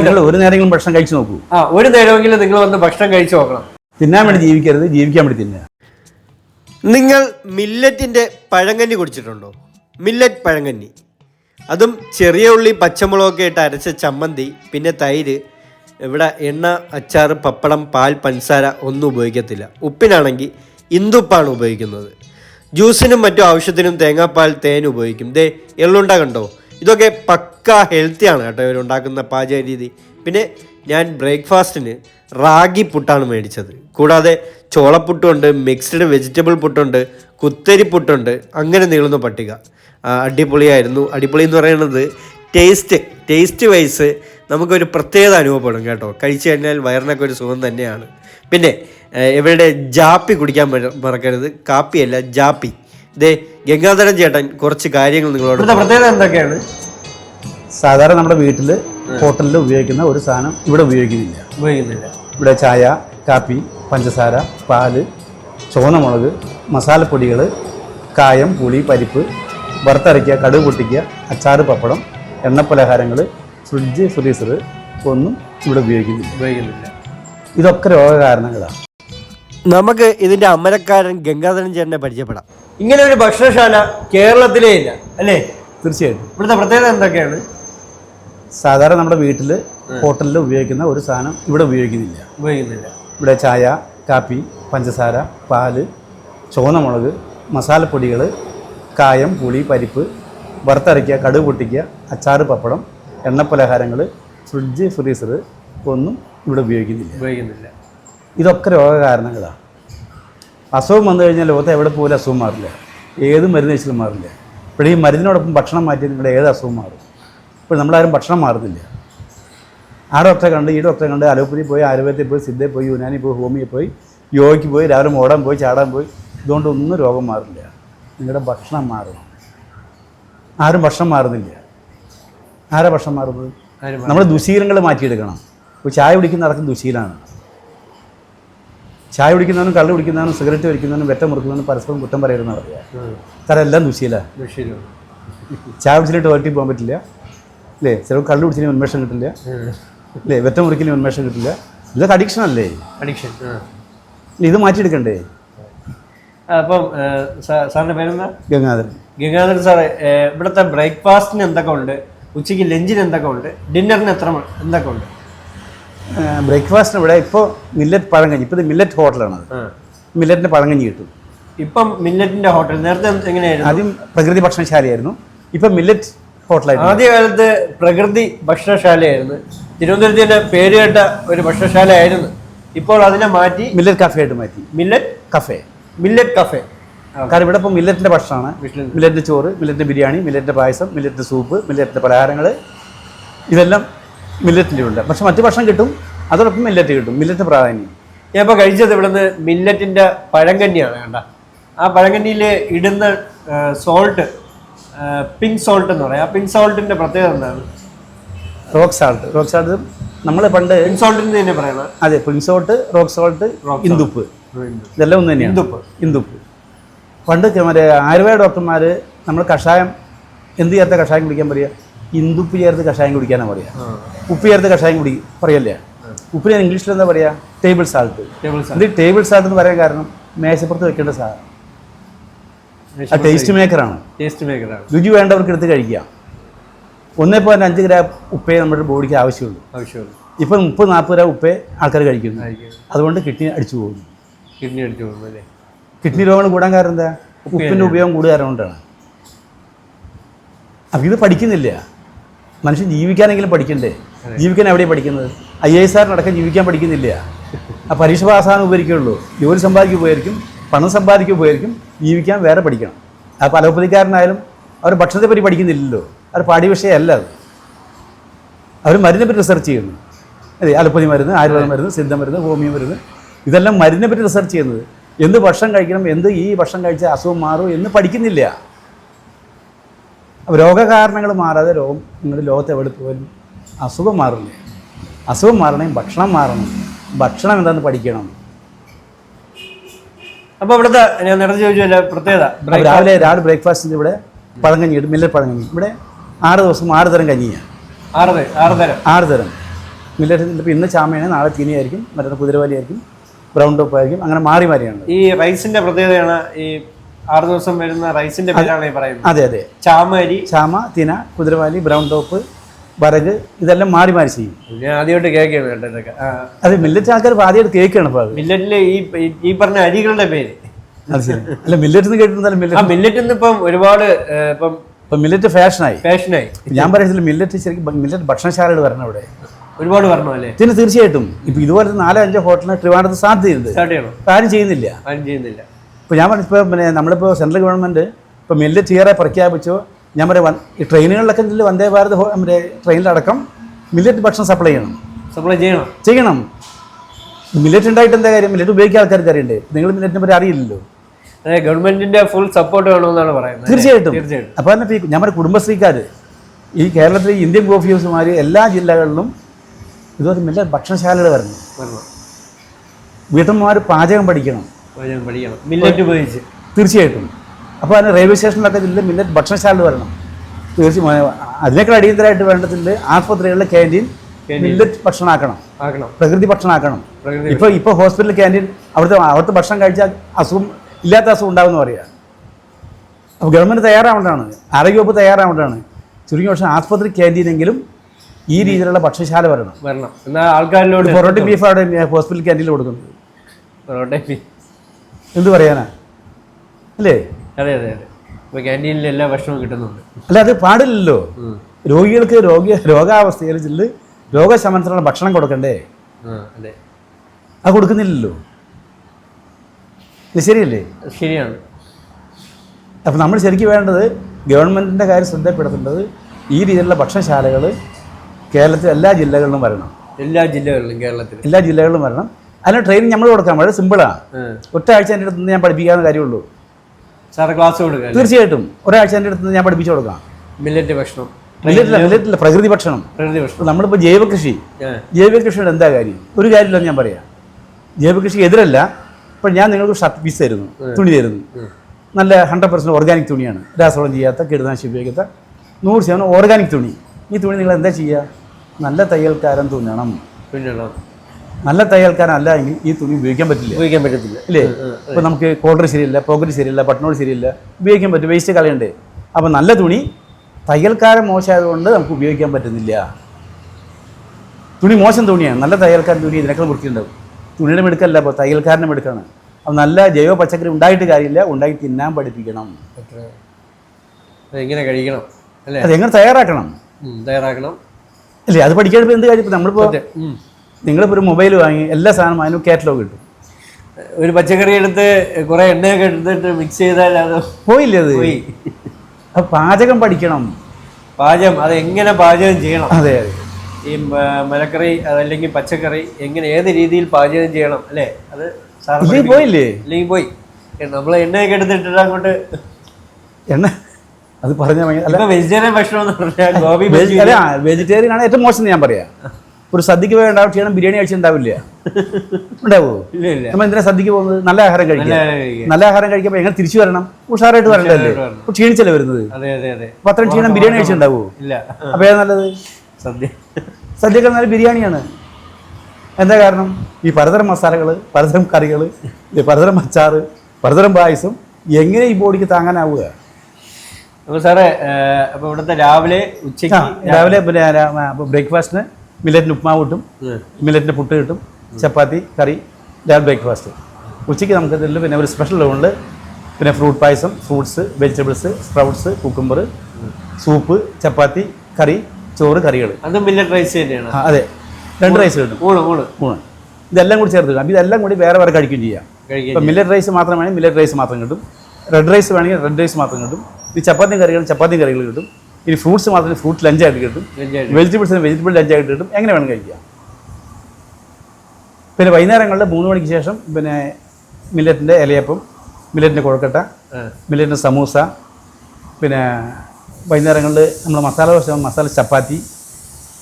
നിങ്ങൾ ഒരു നേരെങ്കിലും ഭക്ഷണം കഴിച്ചു നോക്കൂ. ആ ഒരു നേരമെങ്കിലും നിങ്ങൾ വന്ന് ഭക്ഷണം കഴിച്ചു നോക്കണം. തിന്നാൻ വേണ്ടി ജീവിക്കരുത് ജീവിക്കാൻ വേണ്ടി തിന്നുക. നിങ്ങൾ മില്ലറ്റിന്റെ പഴങ്കഞ്ഞി കുടിച്ചിട്ടുണ്ടോ? മില്ലറ്റ് പഴങ്കഞ്ഞി. അതും ചെറിയ ഉള്ളി പച്ചമുളകൊക്കെ ഇട്ട് അരച്ച ചമ്മന്തി പിന്നെ തൈര് ഇവിടെ എണ്ണ അച്ചാർ പപ്പടം പാൽ പഞ്ചസാര ഒന്നും ഉപയോഗിക്കത്തില്ല. ഉപ്പിനാണെങ്കിൽ ഇന്ദുപ്പാണ് ഉപയോഗിക്കുന്നത്. ജ്യൂസിനും മറ്റു ആവശ്യത്തിനും തേങ്ങാപ്പാൽ തേൻ ഉപയോഗിക്കും. ദേ എള്ളുണ്ട കണ്ടോ? ഇതൊക്കെ പക്ക ഹെൽത്തിയാണ് കേട്ടോ ഇവരുണ്ടാക്കുന്ന പാചക രീതി. പിന്നെ ഞാൻ ബ്രേക്ക്ഫാസ്റ്റിന് റാഗി പുട്ടാണ് മേടിച്ചത്. കൂടാതെ ചോളപ്പുട്ടുണ്ട് മിക്സ്ഡ് വെജിറ്റബിൾ പുട്ടുണ്ട് കുത്തരി പുട്ടുണ്ട്. അങ്ങനെ നീളുന്ന പട്ടിക. അടിപൊളിയായിരുന്നു. അടിപൊളി എന്ന് പറയുന്നത് ടേസ്റ്റ് ടേസ്റ്റ് വൈസ് നമുക്കൊരു പ്രത്യേകത അനുഭവപ്പെടും കേട്ടോ. കഴിച്ചു കഴിഞ്ഞാൽ വയറിനൊക്കെ ഒരു സുഖം തന്നെയാണ്. പിന്നെ ഇവരുടെ ജാപ്പി കുടിക്കാൻ മറക്കരുത്. കാപ്പിയല്ല ജാപ്പി. ദേ ഗംഗാധരൻ ചേട്ടൻ കുറച്ച് കാര്യങ്ങൾ നിങ്ങളോട് പ്രത്യേകത എന്തൊക്കെയാണ്? സാധാരണ നമ്മുടെ വീട്ടിൽ ഹോട്ടലിൽ ഉപയോഗിക്കുന്ന ഒരു സാധനം ഇവിടെ ഉപയോഗിക്കുന്നില്ല. ഉപയോഗിക്കുന്നില്ല. ഇവിടെ ചായ കാപ്പി പഞ്ചസാര പാൽ ചുവന്നമുളക് മസാലപ്പൊടികൾ കായം പുളി പരിപ്പ് വറുത്തരയ്ക്കുക കടുക് പൊട്ടിക്കുക അച്ചാറ് പപ്പടം എണ്ണപ്പലഹാരങ്ങൾ ഫ്രിഡ്ജ് ഫ്രീസർ ഒന്നും ഇവിടെ ഉപയോഗിക്കുന്നില്ല. ഉപയോഗിക്കുന്നില്ല. ഇതൊക്കെ രോഗകാരണങ്ങളാണ്. നമുക്ക് ഇതിന്റെ അമരക്കാരൻ ഗംഗാധരൻ ചേട്ടനെ പരിചയപ്പെടാം. ഇങ്ങനെ ഒരു ഭക്ഷണശാല കേരളത്തിലേ ഇല്ല അല്ലേ? തീർച്ചയായിട്ടും. ഇവിടുത്തെ പ്രത്യേകത എന്തൊക്കെയാണ്? സാധാരണ നമ്മുടെ വീട്ടിൽ ഹോട്ടലിൽ ഉപയോഗിക്കുന്ന ഒരു സാധനം ഇവിടെ ഉപയോഗിക്കുന്നില്ല. ഉപയോഗിക്കുന്നില്ല. ഇവിടെ ചായ കാപ്പി പഞ്ചസാര പാൽ ചുവന്നമുളക് മസാലപ്പൊടികൾ കായം പുളി പരിപ്പ് വറുത്തരയ്ക്കുക കടുക് പൊട്ടിക്കുക അച്ചാറ് പപ്പടം എണ്ണപ്പലഹാരങ്ങൾ ഫ്രിഡ്ജ് ഫ്രീസർ ഒന്നും ഇവിടെ ഉപയോഗിക്കുന്നില്ല. ഉപയോഗിക്കുന്നില്ല. ഇതൊക്കെ രോഗകാരണങ്ങളാണ് അസുഖം വന്നു കഴിഞ്ഞാൽ ലോകത്ത് എവിടെ പോലും അസുഖം മാറില്ല. ഏത് മരുന്ന് കഴിച്ചാലും മാറില്ല. ഇപ്പോൾ ഈ മരുന്നിനോടൊപ്പം ഭക്ഷണം മാറ്റി നിങ്ങളുടെ ഏത് അസുഖം മാറും. ഇപ്പോൾ നമ്മളാരും ഭക്ഷണം മാറുന്നില്ല. ആ ഡോക്ടറെ കണ്ട് ഈ ഡോക്ടറെ കണ്ട് അലോപ്പതി പോയി ആയുർവേദത്തിൽ പോയി സിദ്ധയിൽ പോയി യുനാനി പോയി ഹോമിയിൽ പോയി യോഗയ്ക്ക് പോയി രാവിലെ ഓടാൻ പോയി ചാടാൻ പോയി ഇതുകൊണ്ടൊന്നും രോഗം മാറില്ല. നിങ്ങളുടെ ഭക്ഷണം മാറണം. ആരും ഭക്ഷണം മാറുന്നില്ല. ആരാ ഭക്ഷണം മാറുന്നത്? നമ്മൾ ദുശീലങ്ങൾ മാറ്റിയെടുക്കണം. ഇപ്പോൾ ചായ കുടിക്കുന്ന നടക്കും ദുശീലാണ്. ചായ കുടിക്കുന്നവനും കള്ളു കുടിക്കുന്നവനും സിഗരറ്റ് വലിക്കുന്നവനും വെറ്റ മുറുക്കുന്നവനും പരസ്പരം കുറ്റം പറയുന്ന പറയാം എല്ലാം ദുശീല. ചായ കുടിച്ചിട്ട് ടോയ്ലറ്റിൽ പോകാൻ പറ്റില്ല. അല്ലേ? ചിലപ്പോൾ കള്ളു കുടിച്ചിന് ഉന്മേഷം കിട്ടില്ല. അല്ലേ? വെറ്റ മുറിക്കലിന് ഉന്മേഷം കിട്ടില്ല. ഇതൊക്കെ അഡിക്ഷൻ അല്ലേ? അഡിക്ഷൻ ഇത് മാറ്റിയെടുക്കണ്ടേ? അപ്പം സാറിന്റെ പേരെന്താ? ഗംഗാധരൻ. ഗംഗാധരൻ സാറേ ഇവിടുത്തെ ബ്രേക്ക്ഫാസ്റ്റിന് എന്തൊക്കെ ഉണ്ട്? ഉച്ചയ്ക്ക് ലഞ്ചിന് എന്തൊക്കെ ഉണ്ട്? ഡിന്നറിന് എത്ര എന്തൊക്കെ ഉണ്ട്? ബ്രേക്ക്ഫാസ്റ്റിന് ഇവിടെ ഇപ്പോൾ മില്ലറ്റ് പഴങ്കഞ്ഞി ഇപ്പോൾ ഇത് മില്ലറ്റ് ഹോട്ടലാണ് മില്ലറ്റിന്റെ പഴങ്കഞ്ഞി കിട്ടും. ഇപ്പം മില്ലറ്റിന്റെ ഹോട്ടൽ നേരത്തെ എങ്ങനെയായിരുന്നു? ആദ്യം പ്രകൃതി ഭക്ഷണശാലയായിരുന്നു. ഇപ്പം മില്ലറ്റ് ഹോട്ടലായിരുന്നു ആദ്യകാലത്ത് പ്രകൃതി ഭക്ഷണശാലയായിരുന്നു. തിരുവനന്തപുരത്ത് തന്നെ പേര് കേട്ട ഒരു ഭക്ഷണശാലയായിരുന്നു. ഇപ്പോൾ അതിനെ മാറ്റി മില്ലറ്റ് കഫേ ആയിട്ട് മാറ്റി മില്ലറ്റ് കഫേ മില്ലറ്റ് കഫേ കാരണം ഇവിടെ ഇപ്പോൾ മില്ലറ്റിന്റെ ഭക്ഷണമാണ്. മില്ലറ്റ്. മില്ലറ്റിന്റെ ചോറ് മില്ലറ്റിന്റെ ബിരിയാണി മില്ലറ്റിന്റെ പായസം മില്ലറ്റിന്റെ സൂപ്പ് മില്ലറ്റിന്റെ പലഹാരങ്ങൾ ഇതെല്ലാം മില്ലറ്റിന്റെ ഉണ്ട് പക്ഷെ മറ്റു ഭക്ഷണം കിട്ടും അതോടൊപ്പം മില്ലറ്റ് കിട്ടും മില്ലറ്റ് പ്രാധാന്യം. ഞാൻ ഇപ്പോൾ കഴിച്ചത് ഇവിടുന്ന് മില്ലറ്റിന്റെ പഴങ്കഞ്ഞിയാണ് വേണ്ട ആ പഴങ്കഞ്ഞിയിൽ ഇടുന്ന സോൾട്ട് പിങ്ക് സോൾട്ട് എന്ന് പറയാം. ആ പിങ്ക് സോൾട്ടിന്റെ പ്രത്യേകത എന്താണ്? റോക്ക് സാൾട്ട് റോക്ക് സാൾട്ട് നമ്മൾ പണ്ട് പിങ്ക് സോൾട്ടിന് തന്നെ പറയണം അതെ പിങ്ക് സോൾട്ട് റോക്ക് സോൾട്ട് ഇന്ദുപ്പ്. ഇതെല്ലാം ഒന്ന് തന്നെയാണ്. ഇന്ദുപ്പ്. ഇന്ദുപ്പ്. പണ്ട് മറ്റേ ആയുർവേദ ഡോക്ടർമാർ നമ്മൾ കഷായം എന്ത് ചേർത്ത കഷായം കുടിക്കാൻ പറയുക ഇന്ദുപ്പ് ചേർത്ത് കഷായം കുടിക്കാനാണ് പറയാ. ഉപ്പ് ചേർത്ത് കഷായം കുടി പറയല്ലേ? ഉപ്പിന് ഇംഗ്ലീഷിൽ എന്താ പറയാ? Table salt. ടേബിൾ ഇത് ടേബിൾ സാൾട്ട് എന്ന് പറയാൻ കാരണം മേശപ്പുറത്ത് വെക്കേണ്ട സാധനം ആ ടേസ്റ്റ് മേക്കറാണ്. ടേസ്റ്റ് മേക്കറാണ്. രുചി വേണ്ടവർക്ക് എടുത്ത് കഴിക്കാം. ഒന്നേ പോയിന്റ് അഞ്ച് ഗ്രാം ഉപ്പേ നമ്മുടെ ബോഡിക്ക് ആവശ്യമുള്ളൂ. ആവശ്യമുള്ളൂ. ഇപ്പം മുപ്പത് നാൽപ്പത് ഗ്രാം ഉപ്പേ ആൾക്കാർ കഴിക്കുന്നു. അതുകൊണ്ട് കിഡ്നി അടിച്ചു പോകുന്നു. കിഡ്നി അടിച്ചു പോകുന്നു അല്ലേ? കിഡ്നി രോഗങ്ങൾ കൂടാൻ കാരണം എന്താ? ഉപ്പിന്റെ ഉപയോഗം കാരണം കൊണ്ടാണ്. അപ്പം ഇത് പഠിക്കുന്നില്ല. മനുഷ്യൻ ജീവിക്കാനെങ്കിലും പഠിക്കണ്ടേ? ജീവിക്കാൻ എവിടെയാണ് പഠിക്കുന്നത്? ഐ എസ് ആറിനടക്കം ജീവിക്കാൻ പഠിക്കുന്നില്ല. ആ പരീക്ഷ പാസ്സാകാൻ ഉപകരിക്കുള്ളൂ. ജോലി സമ്പാദിക്കുക ഉപകരിക്കും. പണം സമ്പാദിക്കുക ഉപകരിക്കും. ജീവിക്കാൻ വേറെ പഠിക്കണം. അപ്പോൾ അലോപ്പതിക്കാരനായാലും അവർ ഭക്ഷണത്തെ പറ്റി പഠിക്കുന്നില്ലല്ലോ. അവർ പാഠ്യ വിഷയമല്ല അത്. അവർ മരുന്നിനെ പറ്റി റിസർച്ച് ചെയ്യുന്നു. അതെ അലോപ്പതി മരുന്ന് ആയുർവേദ മരുന്ന് സിദ്ധ മരുന്ന് ഹോമിയോ മരുന്ന്. ഇതെല്ലാം മരുന്നിനെ പറ്റി റിസർച്ച് ചെയ്യുന്നത്. എന്ത് ഭക്ഷണം കഴിക്കണം എന്ത് ഈ ഭക്ഷണം കഴിച്ചാൽ അസുഖം മാറും എന്ന് പഠിക്കുന്നില്ല. രോഗകാരണങ്ങൾ മാറാതെ രോഗം നിങ്ങളുടെ ലോകത്ത് എവിടെ പോയാലും അസുഖം മാറുന്നു അസുഖം മാറണമെങ്കിൽ ഭക്ഷണം മാറണം. ഭക്ഷണം എന്താണെന്ന് പഠിക്കണം. അപ്പോൾ ഇവിടുത്തെ ഞാൻ നേരത്തെ ചോദിച്ചല്ലേ പ്രത്യേകത. രാവിലെ രാവിലെ ബ്രേക്ക്ഫാസ്റ്റിന്റെ ഇവിടെ പഴങ്കഞ്ഞി ഇടും മില്ലറ്റ് പഴങ്കഞ്ഞി ഇവിടെ ആറ് ദിവസം ആറ് തരം കഞ്ഞിയാണ് ആറ് ആറ് തരം. ആറ് തരം. മില്ലറ്റ് ഇപ്പം ഇന്ന് ചാമയാണ് നാളെ തീനിയായിരിക്കും മറ്റന്നാൾ കുതിരവാലിയായിരിക്കും ബ്രൗൺ ടോപ്പ് ആയിരിക്കും അങ്ങനെ മാറി മാറിയാണ്. ഈ റൈസിന്റെ പ്രത്യേകതയാണ് ഈ ആറ് ദിവസം വരുന്ന റൈസിന്റെ പേരാണ് ഈ പറയുന്നത്. അതെ അതെ. ചാമരി. ചാമ തിന കുതിരവാലി ബ്രൗൺ ടോപ്പ് വരക് ഇതെല്ലാം മാറി മാറി ചെയ്യും. ഞാൻ ആദ്യമായിട്ട് കേൾക്കുകയാണ് കേട്ടോ ഇതൊക്കെ. അതെ മില്ലറ്റ് ആൾക്കാർ ആദ്യമായിട്ട് കേൾക്കുകയാണ് അപ്പോൾ അത്. മില്ലറ്റിലെ ഈ ഈ- പറഞ്ഞ അരികളുടെ പേര്. അത് ശരി. അല്ല മില്ലറ്റ് എന്ന് കേട്ടിരുന്നാലും ആ മില്ലറ്റ് ഇപ്പം ഒരുപാട് ഏഹ്, ഇപ്പം ഇപ്പം മില്ലറ്റ് ഫാഷനായി. ഫാഷനായി. ഞാൻ പറയുന്നത് മില്ലറ്റ് ശരിക്കും മില്ലറ്റ് ഭക്ഷണശാലകൾ വരണം ഇവിടെ. ഒരുപാട് പറഞ്ഞു അല്ലേ? പിന്നെ തീർച്ചയായിട്ടും ഇപ്പം ഇതുപോലത്തെ നാലോ അഞ്ചോ ഹോട്ടലിന് ട്രിവാൻഡ്രത്ത് സാധ്യതയുണ്ട് സ്റ്റാർട്ട് ചെയ്യണം. ഇപ്പം ആരും ചെയ്യുന്നില്ല. ആരും ചെയ്യുന്നില്ല. ഇപ്പോൾ ഞാൻ പറഞ്ഞു ഇപ്പോൾ പിന്നെ നമ്മളിപ്പോൾ സെൻട്രൽ ഗവൺമെന്റ് ഇപ്പോൾ മില്ലറ്റ് ഇയറെ പ്രഖ്യാപിച്ചു. ഞാൻ പറയാം ഈ ട്രെയിനുകളിലൊക്കെ ഇതിൽ വന്ദേ ഭാരത് നമ്മുടെ ട്രെയിനിലടക്കം മില്ലറ്റ് ഭക്ഷണം സപ്ലൈ ചെയ്യണം. സപ്ലൈ ചെയ്യണം. ചെയ്യണം. മില്ലറ്റ് ഉണ്ടായിട്ട് എന്താ കാര്യം? മില്ലറ്റ് ഉപയോഗിക്കാൻ ആൾക്കാർക്ക് അറിയണ്ടേ? നിങ്ങൾ മില്ലറ്റിനെ പറ്റി അറിയില്ലല്ലോ. ഗവൺമെന്റിന്റെ ഫുൾ സപ്പോർട്ട് വേണമെന്നാണ് പറയുന്നത്? തീർച്ചയായിട്ടും. തീർച്ചയായിട്ടും. അപ്പോൾ തന്നെ പറയാം കുടുംബശ്രീക്കാർ ഈ കേരളത്തിലെ ഇന്ത്യൻ കോഫി ഹൗസുമാർ എല്ലാ ജില്ലകളിലും ഇതുപോലെ മില്ലറ്റ് ഭക്ഷണശാലകൾ വരുന്നു വരണം. വീട്ടമ്മമാർ പാചകം പഠിക്കണം. പാചകം പഠിക്കണം മില്ലറ്റ് ഉപയോഗിച്ച്. തീർച്ചയായിട്ടും. അപ്പോൾ അതിന് റെയിൽവേ സ്റ്റേഷനിലൊക്കെ ഇതിൽ മില്ലറ്റ് ഭക്ഷണശാല വരണം. തീർച്ചയായും അതിനേക്കാൾ അടിയന്തരമായിട്ട് വേണ്ടതിൽ ആസ്പത്രികളിലെ ക്യാന്റീൻ മില്ലറ്റ് ഭക്ഷണമാക്കണം. ആക്കണം. പ്രകൃതി ഭക്ഷണമാക്കണം. ഇപ്പൊ ഇപ്പോൾ ഹോസ്പിറ്റൽ ക്യാന്റീൻ അവിടുത്തെ അവിടുത്തെ ഭക്ഷണം കഴിച്ചാൽ അസുഖം ഇല്ലാത്ത അസുഖം എന്ന് പറയുക അപ്പോൾ ഗവൺമെന്റ് തയ്യാറാവേണ്ടതാണ്. ആരോഗ്യവകുപ്പ് തയ്യാറാവേണ്ടതാണ്. ചുരുങ്ങിയ പക്ഷേ ആസ്പത്രി ക്യാന്റീനെങ്കിലും ഈ രീതിയിലുള്ള ഭക്ഷണശാല വരണം. വരണം. എന്നാൽ ആൾക്കാരിലോട് പൊറോട്ടയും ബീഫ് അവിടെ ഹോസ്പിറ്റൽ ക്യാന്റീനിൽ കൊടുക്കുന്നത്. പൊറോട്ട ബീഫ്. എന്ത് പറയാനാ? അല്ലേ? അതെ അതെ അതെ. ക്യാന്റീനിൽ എല്ലാ ഭക്ഷണവും കിട്ടുന്നുണ്ട്. അല്ല അത് പാടില്ലല്ലോ. രോഗികൾക്ക് രോഗി രോഗാവസ്ഥയിൽ ചെല്ല് രോഗശമനത്തിനുള്ള ഭക്ഷണം കൊടുക്കണ്ടേ? ആ അതെ. അത് കൊടുക്കുന്നില്ലല്ലോ. ഇത് ശരിയല്ലേ? ശരിയാണ്. അപ്പം നമ്മൾ ശരിക്കും വേണ്ടത് ഗവൺമെന്റിന്റെ കാര്യം ശ്രദ്ധപ്പെടുത്തേണ്ടത് ഈ രീതിയിലുള്ള ഭക്ഷണശാലകൾ കേരളത്തിൽ എല്ലാ ജില്ലകളിലും വരണം. എല്ലാ ജില്ലകളിലും കേരളത്തിൽ എല്ലാ ജില്ലകളിലും വരണം. അതിന് ട്രെയിനിങ് നമ്മൾ കൊടുക്കാം വളരെ സിമ്പിളാണ് ഒറ്റ ആഴ്ച എന്റെ അടുത്ത് നിന്ന് ഞാൻ പഠിപ്പിക്കാവുന്ന കാര്യമുള്ളൂ. സാറ് ക്ലാസ് കൊടുക്കാം തീർച്ചയായിട്ടും. ഒരാഴ്ച എന്റെ അടുത്ത് നിന്ന് ഞാൻ പഠിപ്പിച്ചു കൊടുക്കാം. മില്ലറ്റ് ഭക്ഷണം. മില്ലറ്റില്ല പ്രകൃതി ഭക്ഷണം. പ്രകൃതി ഭക്ഷണം. നമ്മളിപ്പോൾ ജൈവ കൃഷി. ജൈവ കൃഷിയുടെ എന്താ കാര്യം? ഒരു കാര്യമില്ലെന്ന് ഞാൻ പറയാം. ജൈവ കൃഷിക്ക് എതിരല്ല. ഇപ്പം ഞാൻ നിങ്ങൾക്ക് ഷർട്ട് പീസ് തരുന്നു. തുണി തരുന്നു. നല്ല ഹൺഡ്രഡ് പെർസെന്റ് ഓർഗാനിക് തുണിയാണ്. രാസവളം ചെയ്യാത്ത കീടനാശിനി ഉപയോഗിക്കാത്ത നൂറ് ശതമാനം ഓർഗാനിക് തുണി. ഈ തുണി നിങ്ങൾ എന്താ ചെയ്യുക നല്ല തയ്യൽക്കാരൻ തുന്നണം. നല്ല തയ്യൽക്കാരല്ല എങ്കിൽ ഈ തുണി ഉപയോഗിക്കാൻ പറ്റില്ല. ഉപയോഗിക്കാൻ പറ്റത്തില്ല. ഇല്ലേ? ഇപ്പോൾ നമുക്ക് കോളർ ശരിയില്ല പോക്കറ്റ് ശരിയില്ല പട്ടണോട് ശരിയില്ല ഉപയോഗിക്കാൻ പറ്റും. വേസ്റ്റ് കളയുണ്ട്? അപ്പോൾ നല്ല തുണി തയ്യൽക്കാരൻ മോശമായതുകൊണ്ട് നമുക്ക് ഉപയോഗിക്കാൻ പറ്റുന്നില്ല. തുണി മോശം തുണിയാണ്. നല്ല തയ്യൽക്കാരൻ തുണി ഇതിനേക്കാൾ വൃത്തിയുണ്ടാവും. തുണിയുടെ മെടുക്കല്ല അപ്പോൾ തയ്യൽക്കാരന്റെ മെടുക്കാണ്. അപ്പോൾ നല്ല ജൈവ പച്ചക്കറി ഉണ്ടായിട്ട് കാര്യമില്ല. ഉണ്ടാക്കി തിന്നാൻ പഠിപ്പിക്കണം. എങ്ങനെ കഴിക്കണം? അല്ലേ? അതെങ്ങനെ തയ്യാറാക്കണം? തയ്യാറാക്കണം. അല്ലേ? അത് പഠിക്കാൻ എന്ത് കാര്യം? നമ്മളിപ്പോ നമ്മളിപ്പോൾ. നിങ്ങളിപ്പോൾ ഒരു മൊബൈൽ വാങ്ങി എല്ലാ സാധനവും അതിന് കാറ്റലോഗ് കിട്ടും ഒരു പച്ചക്കറി എടുത്ത് കുറേ എണ്ണയൊക്കെ എടുത്തിട്ട് മിക്സ് ചെയ്താൽ അത് പോയില്ലേ അത്? പോയി. അപ്പം പാചകം പഠിക്കണം. പാചകം അത് എങ്ങനെ പാചകം ചെയ്യണം? അതെ അതെ. ഈ മലക്കറി അതല്ലെങ്കിൽ പച്ചക്കറി എങ്ങനെ ഏത് രീതിയിൽ പാചകം ചെയ്യണം അല്ലേ? അത് സാറിന് പോയില്ലേ? അല്ലെങ്കിൽ പോയി. നമ്മൾ എണ്ണയൊക്കെ എടുത്തിട്ടിട്ട് അങ്ങോട്ട് എണ്ണ? അത് പറഞ്ഞാൽ വെജിറ്റേറിയൻ ഭക്ഷണം എന്ന് പറഞ്ഞാൽ ഗോപി വെജിറ്റേറിയൻ ആണ് ഏറ്റവും മോശം എന്ന് ഞാൻ പറയാം. ഒരു സദ്യക്ക് പോയി ഉണ്ടാവും ചെയ്യണം ബിരിയാണി കഴിച്ചിട്ടുണ്ടാവില്ല ഉണ്ടാവോ? നമ്മൾ എന്തിനാ സദ്യക്ക് പോകുന്നത്? നല്ല ആഹാരം കഴിക്കുക. നല്ല ആഹാരം. കഴിക്കുമ്പോൾ എങ്ങനെ തിരിച്ചു വരണം? ഉഷാറായിട്ട് വരണ്ടല്ലേ ക്ഷീണിച്ചല്ലേ വരുന്നത്? അപ്പൊ അത്രയും ക്ഷീണം ബിരിയാണി കഴിച്ചിട്ടുണ്ടാവോ ഇല്ല. അപ്പോൾ ഏതാ നല്ലത്? സദ്യ. സദ്യക്ക് നല്ല ബിരിയാണിയാണ്. എന്താ കാരണം? ഈ പലതരം മസാലകൾ പലതരം കറികൾ പലതരം അച്ചാറ് പലതരം പായസം എങ്ങനെ ഈ ബോഡിക്ക് താങ്ങാനാവുക? അപ്പൊ സാറേ അപ്പോൾ അപ്പൊ ഇവിടുത്തെ രാവിലെ ഉച്ചയ്ക്ക് രാവിലെ പിന്നെ ബ്രേക്ക്ഫാസ്റ്റിന് മില്ലറ്റിന് ഉപ്മാവ് കിട്ടും മില്ലറ്റിന്റെ പുട്ട് കിട്ടും ചപ്പാത്തി കറി രാവിലെ ബ്രേക്ക്ഫാസ്റ്റ്. ഉച്ചയ്ക്ക് നമുക്ക് ഇതിൽ പിന്നെ ഒരു സ്പെഷ്യൽ ഉണ്ട് പിന്നെ fruit payasam fruits vegetables sprouts cucumber soup chapati കറി ചോറ് കറികൾ അത് മില്ലറ്റ് റൈസ് തന്നെയാണ്. അതെ. രണ്ട് റൈസ് കിട്ടും. ഊണ് ഊണ് മൂന്ന്. ഇതെല്ലാം കൂടി ചേർത്ത് കിട്ടും അപ്പോൾ ഇതെല്ലാം കൂടി വേറെ വേറെ കഴിക്കുകയും ചെയ്യാം. ഇപ്പം മില്ലറ്റ് റൈസ് മാത്രം വേണമെങ്കിൽ മില്ലറ്റ് റൈസ് മാത്രം കിട്ടും. റെഡ് റൈസ് വേണമെങ്കിൽ റെഡ് റൈസ് മാത്രം കിട്ടും. ഈ ചപ്പാത്തി കറികൾ ചപ്പാത്തി കറികൾ കിട്ടും. ഇനി ഫ്രൂട്ട്സ് മാത്രം ഫ്രൂട്ട് ലഞ്ചായിട്ട് കിട്ടും. വെജിറ്റബിൾസ് വെജിറ്റബിൾസിന് വെജിറ്റബിൾ ലഞ്ചായിട്ട് കിട്ടും. എങ്ങനെ വേണം കഴിക്കാം. പിന്നെ വൈകുന്നേരങ്ങളിൽ മൂന്ന് മണിക്ക് ശേഷം പിന്നെ മില്ലറ്റിന്റെ ഇലയപ്പം മില്ലറ്റിന്റെ കൊഴക്കട്ട. മില്ലറ്റിന്റെ സമൂസ പിന്നെ വൈകുന്നേരങ്ങളിൽ നമ്മൾ മസാല ദോശ മസാല ചപ്പാത്തി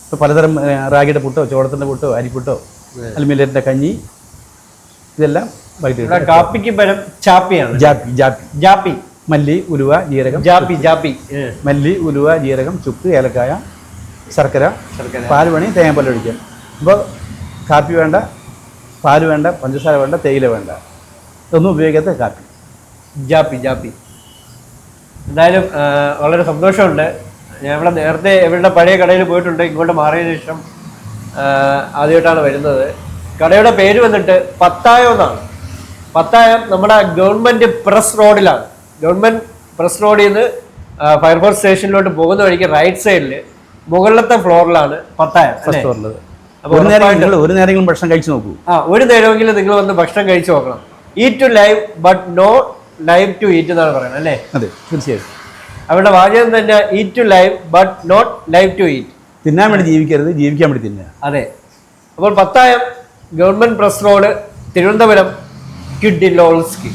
ഇപ്പോൾ പലതരം റാഗിയുടെ പുട്ടോ ചോളത്തിന്റെ പുട്ടോ അരിപ്പുട്ടോ അല്ലെങ്കിൽ മില്ലറ്റിന്റെ കഞ്ഞി ഇതെല്ലാം വൈകിട്ട്. കാപ്പിക്ക് പരം ചാപ്പിയാണ്. ജാപ്പി ജാപ്പി. ജാപ്പി. മല്ലി ഉലുവ ജീരകം ജാപ്പി ജാപ്പി. മല്ലി ഉലുവ ജീരകം ചുക്ക് ഏലക്കായ ശർക്കര ശർക്കര. പാൽ വേണി തേങ്ങാപ്പാൽ ഒഴിക്കാം അപ്പോൾ കാപ്പി വേണ്ട പാൽ വേണ്ട പഞ്ചസാര വേണ്ട തേയില വേണ്ട. ഇതൊന്നും ഉപയോഗിക്കാത്ത കാപ്പി. ജാപ്പി ജാപ്പി. എന്തായാലും വളരെ സന്തോഷമുണ്ട്. ഞാൻ ഇവിടെ നേരത്തെ ഇവരുടെ പഴയ കടയിൽ പോയിട്ടുണ്ട്. ഇങ്ങോട്ട് മാറിയതിനു ശേഷം ആദ്യമായിട്ടാണ് വരുന്നത്. കടയുടെ പേര് വന്നിട്ട് പത്തായം എന്നാണ്. പത്തായം നമ്മുടെ ഗവൺമെന്റ് പ്രസ് റോഡിലാണ്. ഗവൺമെന്റ് പ്രസ് റോഡിൽ നിന്ന് ഫയർഫോഴ്സ് സ്റ്റേഷനിലോട്ട് പോകുന്ന വഴിക്ക് റൈറ്റ് സൈഡിൽ മുകളിലത്തെ ഫ്ലോറിലാണ് പത്തായം? ഫസ്റ്റ് ഫ്ലോറിൽ ഒരു നേരം ഒരു നേരമെങ്കിലും ഭക്ഷണം കഴിച്ചു നോക്കൂ. ആ ഒരു നേരമെങ്കിലും നിങ്ങൾ വന്ന് ഭക്ഷണം കഴിച്ചു നോക്കണം. Eat to live but no live to eat എന്നാണ് പറയുന്നത് അല്ലേ? അതെ തീർച്ചയായും. അവരുടെ വാചകം തന്നെ eat to live but not live to eat തിന്നാൻ വേണ്ടി ജീവിക്കരുത് ജീവിക്കാൻ വേണ്ടി തിന്നുക. അതെ. അപ്പോൾ Pathayam government press road Thiruvananthapuram കിഡിലോൾസ്കി